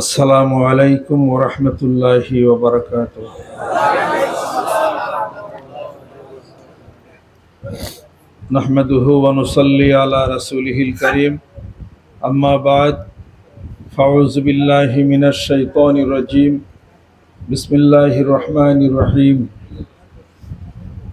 আসসালামু আলাইকুম ওরহমতুল্লাহি ওবরকাত نحمده ونصلي على رسوله الكريم أما بعد فأعوذ بالله من الشيطان الرجيم بسم الله الرحمن الرحيم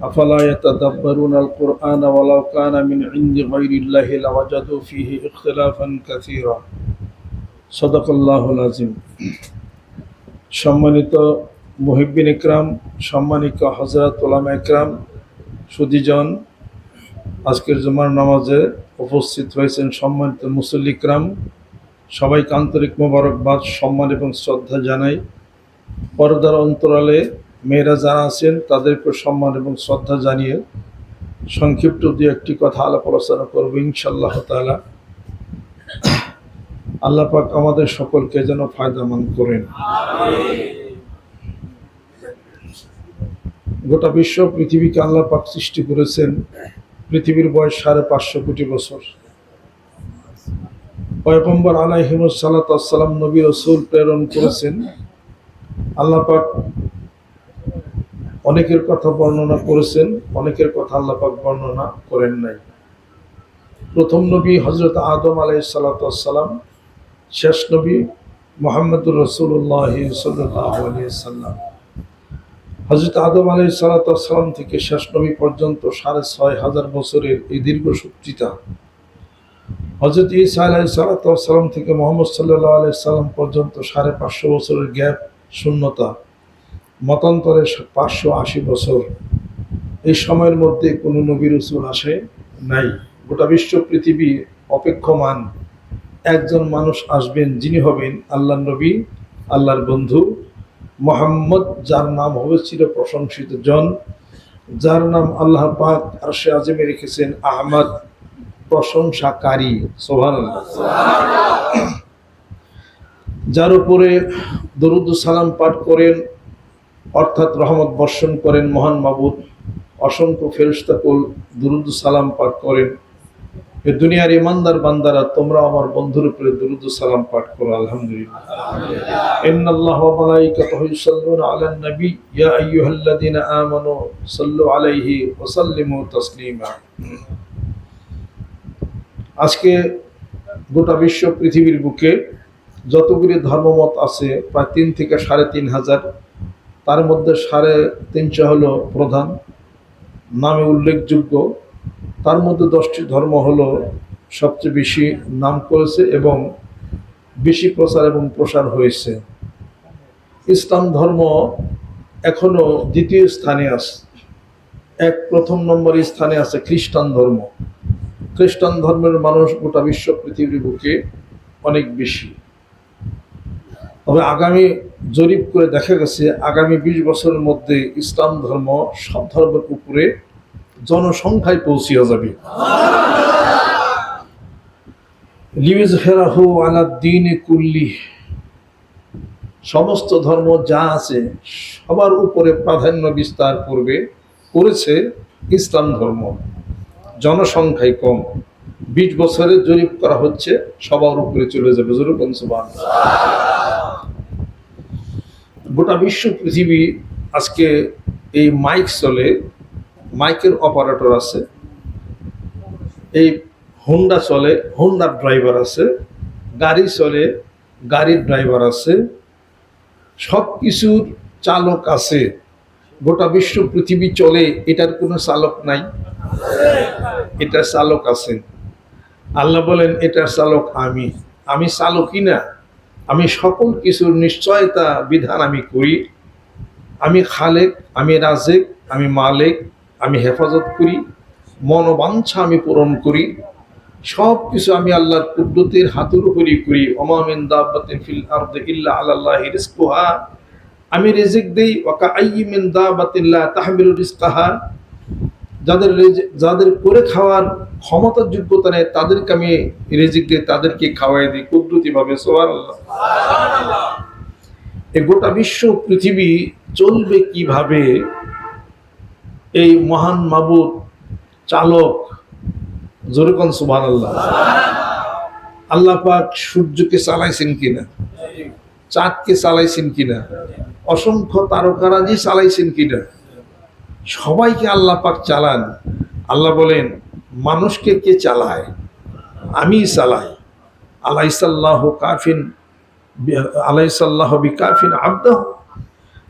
أفلا يتدبرون القرآن ولو كان من عند غير الله لوجدوا فيه اختلافا كثيرا صدق الله العظيم সম্মানিত মুহিব্বিন ইকরাম সম্মানিত হজরত ওলামা ইকরাম সুদীজন আজকের জুমার নামাজে উপস্থিত হয়েছেন সম্মানিত মুসল্লি ইকরাম সবাইকে আন্তরিক মোবারকবাদ সম্মান এবং শ্রদ্ধা জানাই পর্দার অন্তরালে মেয়েরা যারা আছেন তাদেরকে সম্মান এবং শ্রদ্ধা জানিয়ে সংক্ষিপ্ত দু একটি কথা আলাপ আলোচনা করব ইনশাল্লাহ তালা আল্লাহ পাক আমাদের সকলকে যেন ফায়দামান করেন। গোটা বিশ্ব পৃথিবীকে আল্লাহ পাক সৃষ্টি করেছেন, পৃথিবীর বয়স সাড়ে পাঁচশো কোটি বছর। পয়গম্বর আলাইহিমসালাম নবী রসুল প্রেরণ করেছেন। আল্লাহ পাক অনেকের কথা বর্ণনা করেছেন, অনেকের কথা আল্লাহ পাক বর্ণনা করেন নাই। প্রথম নবী হজরত আদম আলাই সালাতাম শেষ নবী মোহাম্মদুর রসুল্লাহ সাল্লাম হজরত আদম আলাই সালাতাম থেকে শেষ নবী পর্যন্ত সাড়ে ছয় হাজার বছরের এই দীর্ঘ সূত্রিতা হজরত ইসা আলাই সালাতাম থেকে মোহাম্মদ সাল্লাহ আলাই সাল্লাম পর্যন্ত সাড়ে পাঁচশো বছরের গ্যাপ, শূন্যতা মতান্তরে পাঁচশো আশি বছর এই সময়ের মধ্যে কোনো নবীর রসুল আসে নাই। গোটা বিশ্ব পৃথিবী অপেক্ষমান একজন মানুষ আসবেন, যিনি হবেন আল্লাহ নবী, আল্লাহর বন্ধু মোহাম্মদ, যার নাম হবে প্রশংসিত জন, যার নাম আল্লাহ পাক আর সে আজমে রেখেছেন আহমদ, প্রশংসাকারী সোহান যার উপরে দরুদ সালাম পাঠ করেন অর্থাৎ রহমত বর্ষণ করেন মহান মাবুদ, অসংখ্য ফেরস্তাকুল দুরুদ সালাম পাঠ করেন। এ দুনিয়ার ইমানদার বান্দারা, তোমরা আমার বন্ধুর উপরে দুরুদ সালাম পাঠ করো, আলহামদুলিল্লাহ। ইন্নাল্লাহ ওয়া মালাইকাতুহু ইউসাল্লুনা আলান নবী, ইয়া আমানু সাল্লু আলাইহি ওয়া সাল্লিমু তাসলিমা। আজকে গোটা বিশ্ব পৃথিবীর বুকে যতগুলি ধর্মমত আছে, প্রায় তিন থেকে সাড়ে তিন হাজার তার মধ্যে সাড়ে তিনশো হলো প্রধান, নামে উল্লেখযোগ্য। তার মধ্যে দশটি ধর্ম হলো সবচেয়ে বেশি নাম করেছে এবং বেশি প্রচার এবং প্রসার হয়েছে। ইসলাম ধর্ম এখনও দ্বিতীয় স্থানে আছে। এক প্রথম নম্বর স্থানে আছে খ্রিস্টান ধর্ম। খ্রিস্টান ধর্মের মানুষ গোটা বিশ্ব পৃথিবীর বুকে অনেক বেশি। তবে আগামী জরিপ করে দেখা গেছে, আগামী বিশ বছরের মধ্যে ইসলাম ধর্ম সব ধর্মের উপরে জনসংখ্যায় পৌঁছিয়া যাবে। লিউজ হেরাহু আলা দিন কুল্লি, সমস্ত ধর্ম যা আছে সবার উপরে প্রাধান্য বিস্তার করবে, করেছে ইসলাম ধর্ম। জনসংখ্যায় কম। বিশ বছরে জরিপ করা হচ্ছে, সবার উপরে চলে যাবে। কনসুবান গোটা বিশ্ব পৃথিবী আজকে এই মাইক চলে, মাইকের অপারেটর আছে, এই হোন্ডা চলে হোন্ডার ড্রাইভার আছে, গাড়ি চলে, গাড়ির ড্রাইভার আছে সব কিছুর চালক আছে। গোটা বিশ্ব পৃথিবী চলে, এটার কোনো চালক নাই। এটা চালক আছে। আল্লাহ বলেন, এটার চালক আমি। আমি চালকই না। আমি সকল কিছুর নিশ্চয়তা বিধান আমি করি। আমি খালেক, আমি রাজেক, আমি মালেক, আমি হেফাজত করি। মনোবাঞ্ছা আমি পূরণ করি। সব কিছু আমি আল্লাহর কুদ্দতির হাতুর করি। দাবাতিন আলাল্লাহি রিজকুহা। আমি রিজিক দেই ওয়াকা তাহমিলু রিজকাহা। যাদের যাদের করে খাওয়ার ক্ষমতার যোগ্যতা নেই, তাদেরকে আমি রিজিক দিই, তাদেরকে খাওয়াই দিই কুদ্দুতিভাবে সুবহানাল্লাহ। গোটা বিশ্ব পৃথিবী চলবে কীভাবে? এই মহান মাবুদ, চালক, জোরকন সুবাহ আল্লাহ আল্লাহ পাক সূর্যকে চালাইছেন কিনা? চাঁদকে চালাইছেন কিনা? অসংখ্য তারকারাজি চালাইছেন কিনা? সবাইকে আল্লাহ পাক চালান। আল্লাহ বলেন, মানুষকে কে চালায়? আমি চালাই। আলাইসাল্লাহ কাফিন আলাইসাল্লাহ বি কাফিন আব্দাহ।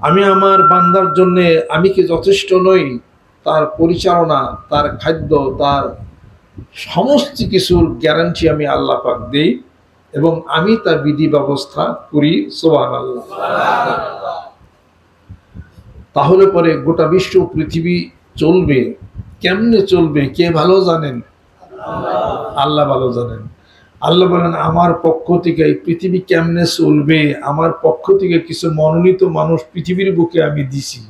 আমি আমার বান্দার জন্যে আমি কি যথেষ্ট নই? তার পরিচালনা, তার খাদ্য, তার সমস্ত কিছুর গ্যারান্টি আমি আল্লাহ পাক দিই এবং আমি তার বিধি ব্যবস্থা করি সোহান আল্লাহ তাহলে পরে গোটা বিশ্ব পৃথিবী চলবে। কেমনে চলবে? কে ভালো জানেন? আল্লাহ ভালো জানেন। আল্লাহ বলেন, আমার পক্ষ থেকে এই পৃথিবী কেমনে চলবে? আমার পক্ষ থেকে কিছু মনোনীত মানুষ পৃথিবীর বুকে আমি দিছি।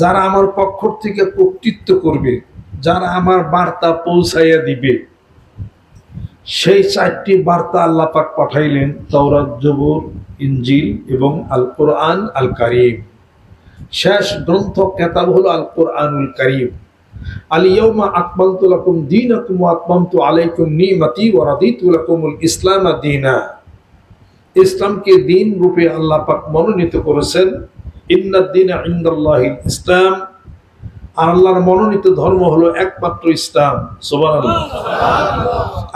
যারা আমার পক্ষ থেকে কর্তৃত্ব করবে, যারা আমার বার্তা পৌঁছাইয়া দিবে, সেই চারটি বার্তা আল্লাহ পাক পাঠাইলেন, তওরাত জবুর ইঞ্জিল এবং আল কোরআন আল কারিম শেষ গ্রন্থ কেতাব হলো আল কোরআনুল কারিম। ওয়া আতমামতু আলাইকুম ইসলাম দীনা। ইসলামকে দিন রূপে আল্লাহ পাক মনোনীত করেছেন। দীনা ইনদাল্লাহিল ইসলাম। আর আল্লাহর মনোনীত ধর্ম হলো একমাত্র ইসলাম। সুবহানাল্লাহ।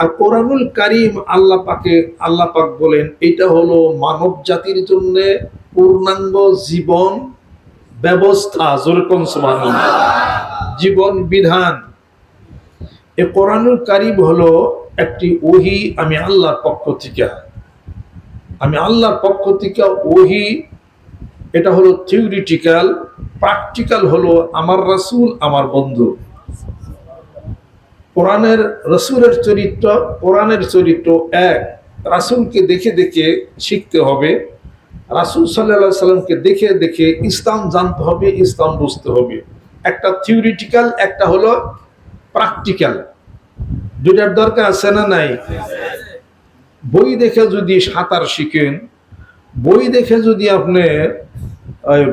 আর কোরআনুল কারিম আল্লাহ পাকে আল্লাহ পাক বলেন, এটা হলো মানব জাতির জন্য পূর্ণাঙ্গ জীবন ব্যবস্থা। যেরকম সুবহানাল্লাহ। জীবন বিধান। এ কোরআনুল কারিম হলো একটি ওহি আমি আল্লাহর পক্ষ থেকে। আমি আল্লাহর পক্ষ থেকে ওহি, এটা হলো থিওরিটিক্যাল প্র্যাকটিক্যাল হলো আমার রাসূল, আমার বন্ধু। কোরআনের রসুলের চরিত্র, কোরআনের চরিত্র এক। রাসূলকে দেখে দেখে শিখতে হবে। রাসূল সাল্লাহ সাল্লামকে দেখে দেখে ইসলাম জানতে হবে, ইসলাম বুঝতে হবে। একটা থিওরিটিক্যাল একটা হলো প্র্যাকটিক্যাল দুটার দরকার আছে না নাই? বই দেখে যদি সাঁতার শিখেন, বই দেখে যদি আপনি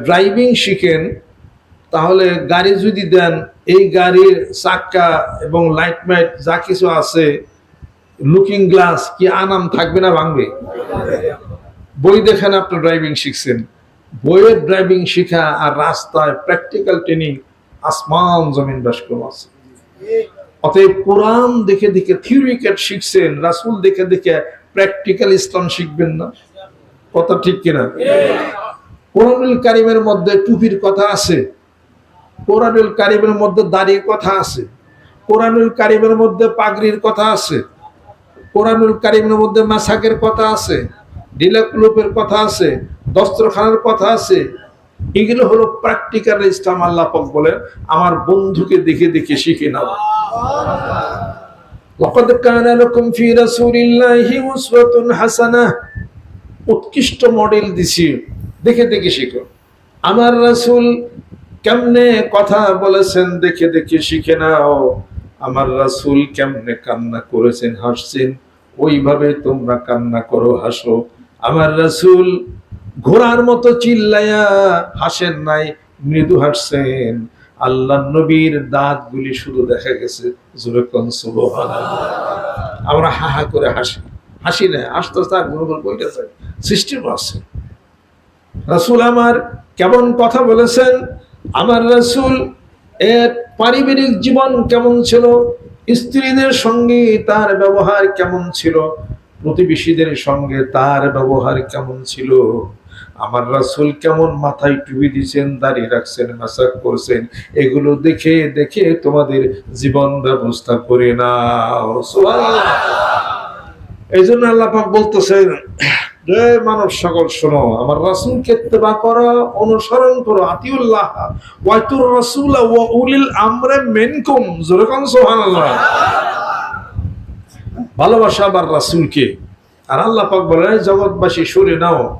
ড্রাইভিং শিখেন, তাহলে গাড়ি যদি দেন, এই গাড়ির চাক্কা এবং লাইট মাইট যা কিছু আছে লুকিং গ্লাস কি আনাম থাকবে না ভাঙবে? বই দেখেন আপনি ড্রাইভিং শিখছেন। বইয়ের ড্রাইভিং শিখা আর রাস্তায় প্র্যাকটিক্যাল ট্রেনিং আসমান জমিন বাসকম আছে। অতএব কোরআন দেখে দেখে থিওরিক্যাট শিখছেন, রাসুল দেখে দেখে প্র্যাকটিক্যাল ইসলাম শিখবেন না। কথা ঠিক কিনা? কোরআনুল কারিমের মধ্যে টুপির কথা আছে। কোরআনুল কারিমের মধ্যে দাড়ির কথা আছে। কোরআনুল কারিমের মধ্যে পাগড়ির কথা আছে। কোরআনুল কারিমের মধ্যে মাসাকের কথা আছে। ডিলাকুলুপের কথা আছে। দস্ত্রখানার কথা আছে। এগুলো হলো প্র্যাকটিক্যাল ইসলাম আল্লাহ পাক বলেন আমার বন্ধুকে দেখে দেখে শিখে নাও لقد كان لكم في رسول الله أسوة حسنة উৎকৃষ্ট মডেল দিছি দেখে দেখে শিখো আমার রাসূল কেমনে কথা বলেছেন দেখে দেখে শিখে নাও আমার রাসূল কেমনে কান্না করেছেন হাসছেন ওইভাবে তোমরা কান্না করো হাসো আমার রাসূল ঘোড়ার মতো চিল্লায়া হাসেন নাই, মৃদু হাসছেন। আল্লাহ নবীর দাঁতগুলি শুধু দেখা গেছে আমরা হা হা করে হাসি। হাসি না আস্তে আস্তে আর গুণগুণ বলতেছে সিস্টেম আছে রাসূল আমার কেমন কথা বলেছেন? আমার রাসূল এর পারিবারিক জীবন কেমন ছিল? স্ত্রীদের সঙ্গে তার ব্যবহার কেমন ছিল? প্রতিবেশীদের সঙ্গে তার ব্যবহার কেমন ছিল? আমার রাসূল কেমন মাথায় টুপি দিয়েছেন দাঁড়িয়ে রাখছেন মাসাক করছেন, এগুলো দেখে দেখে তোমাদের জীবন ব্যবস্থা করে সুবহানাল্লাহ। এই জন্য আল্লাহ পাক বলতেছেন মানব সকল, শোনো, আমার করো, অনুসরণ করো, আতিউল্লাহ, ওয়াইতুর রাসূল ওয়া উলিল আমরে মিনকুম। ভালোবাসা আবার রাসূলকে। আর আল্লাহ পাক "এই জগৎবাসী শুনে নাও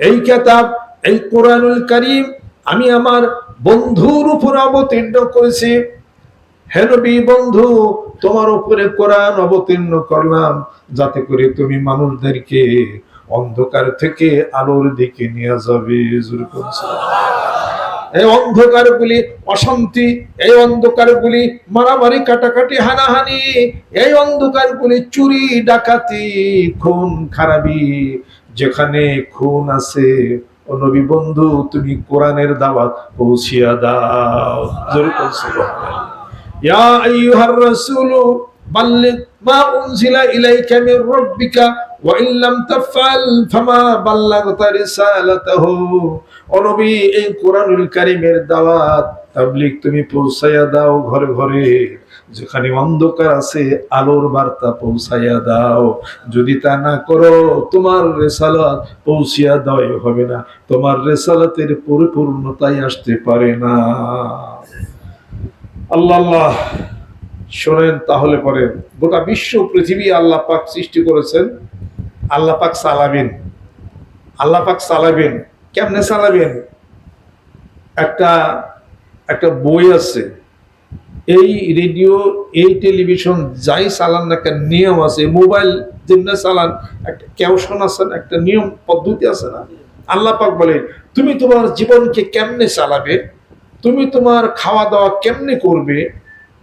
এই কিতাব, এই কোরআনুল করিম আমি আমার বন্ধুর উপর অবতীর্ণ করেছি হে নবী বন্ধু, তোমার উপরে কোরআন অবতীর্ণ করলাম যাতে করে তুমি মানুষদেরকে অন্ধকার থেকে আলোর দিকে নিয়ে যাবে। এই অন্ধকারগুলি অশান্তি, এই অন্ধকারগুলি মারামারি, কাটাকাটি, হানাহানি, এই অন্ধকার গুলি চুরি, ডাকাতি, খুন, খারাপি যেখানে খুন আছে। ও নবী বন্ধু, তুমি কোরআনের দাওয়াত পৌঁছিয়া দাও। জোরে ইয়া আইয়ুহার يا মা উনজিলা ইলাইকা মির রাব্বিকা, ওয়া ইন লাম তাফআল ফামা বাল্লাগতা রিসালাতাহু। ও নবী, এই কারীমের দাওয়াত তুমি পৌঁছায়া দাও ঘরে ঘরে। যেখানে অন্ধকার আছে, আলোর বার্তা পৌঁছাইয়া দাও। যদি তা না করো, তোমার রেসালাত পৌঁছিয়া দেওয়াই হবে না। তোমার রেসালাতের পরিপূর্ণতাই আসতে পারে না। আল্লাহ আল্লাহ। শোনেন তাহলে পরে গোটা বিশ্ব পৃথিবী আল্লাহ পাক সৃষ্টি করেছেন। আল্লাহ পাক চালাবেন আল্লাহ পাক চালাবেন কেমনে চালাবেন একটা একটা বই আছে। এই রেডিও এই টেলিভিশন যাই চালান একটা নিয়ম আছে। মোবাইল যেমনি চালান একটা ক্যাউশন আছে না, একটা নিয়ম পদ্ধতি আছে না। আল্লাহ পাক বলে তুমি তোমার জীবনকে কেমনে চালাবে? তুমি তোমার খাওয়া দাওয়া কেমনে করবে?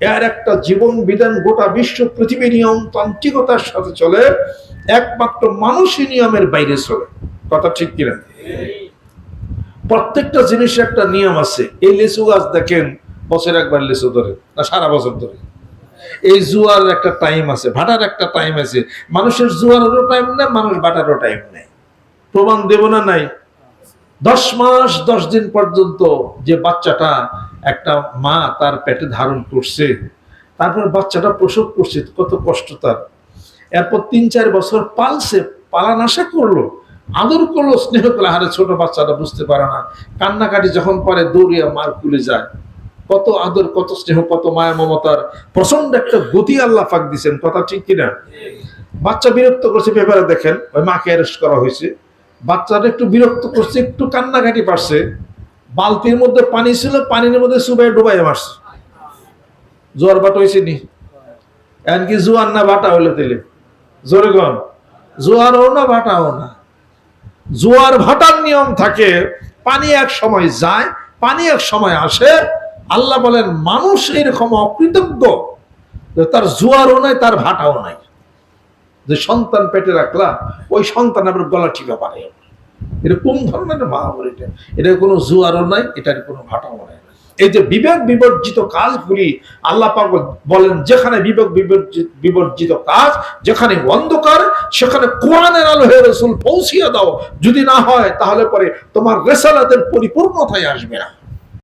এর একটা জীবন বিধান গোটা বিশ্ব পৃথিবী নিয়ম তান্ত্রিকতার সাথে চলে, একমাত্র মানুষই নিয়মের বাইরে চলে। কথা ঠিক কিনা? প্রত্যেকটা জিনিসের একটা নিয়ম আছে। এই লিচু গাছ দেখেন, বছর একবার লিচু ধরে, না সারা বছর ধরে। এই জুয়ার একটা টাইম আছে, ভাটার একটা টাইম আছে। মানুষের জুয়ারেরও টাইম নেই, মানুষ ভাটারও টাইম নেই। প্রমাণ দেব না নাই? দশ মাস দশ দিন পর্যন্ত যে বাচ্চাটা একটা মা তার পেটে ধারণ করছে তারপর বাচ্চাটা প্রসব করছে কত কষ্ট তার। এরপর তিন চার বছর পালছে পালান আশা করল আদর করল স্নেহ করল হারে ছোট বাচ্চাটা বুঝতে পারে না। কান্নাকাটি যখন পরে দৌড়িয়া মার কুলে যায়। কত আদর কত স্নেহ কত মায়া মমতার প্রচণ্ড একটা গতি আল্লাহ ফাঁক দিছেন কথা ঠিক কিনা? বাচ্চা বিরক্ত করছে পেপারে দেখেন ওই মাকে অ্যারেস্ট করা হয়েছে। বাচ্চাটা একটু বিরক্ত করছে, একটু কান্নাকাটি পারছে। বালতির মধ্যে পানি ছিল, পানির মধ্যে সুবাই ডুবাই মারছে। জোয়ার বাটা হয়েছে নি? এমনকি জোয়ার না বাটা হইলে তেলে জোরে গন জোয়ারও না বাটাও না। জোয়ার ভাটার নিয়ম থাকে, পানি এক সময় যায়, পানি এক সময় আসে। আল্লাহ বলেন, মানুষ এরকম অকৃতজ্ঞ তার জোয়ারও নাই, তার ভাটাও নাই। যে সন্তান পেটে রাখলা ওই সন্তান আবার গলা টিপা পারে। এটা কোন ধরনের মহামারী এটা? এটা কোনো জুয়ারও নাই, এটার কোনো ভাটাও নাই। এই যে বিবেক বিবর্জিত কাজগুলি আল্লাহ পাক বলেন, যেখানে বিবেক বিবর্জিত বিবর্জিত কাজ, যেখানে অন্ধকার, সেখানে কোরআনের আলো হয়ে রসুল পৌঁছিয়ে দাও। যদি না হয়, তাহলে পরে তোমার রেসালাতের পরিপূর্ণতায় আসবে না।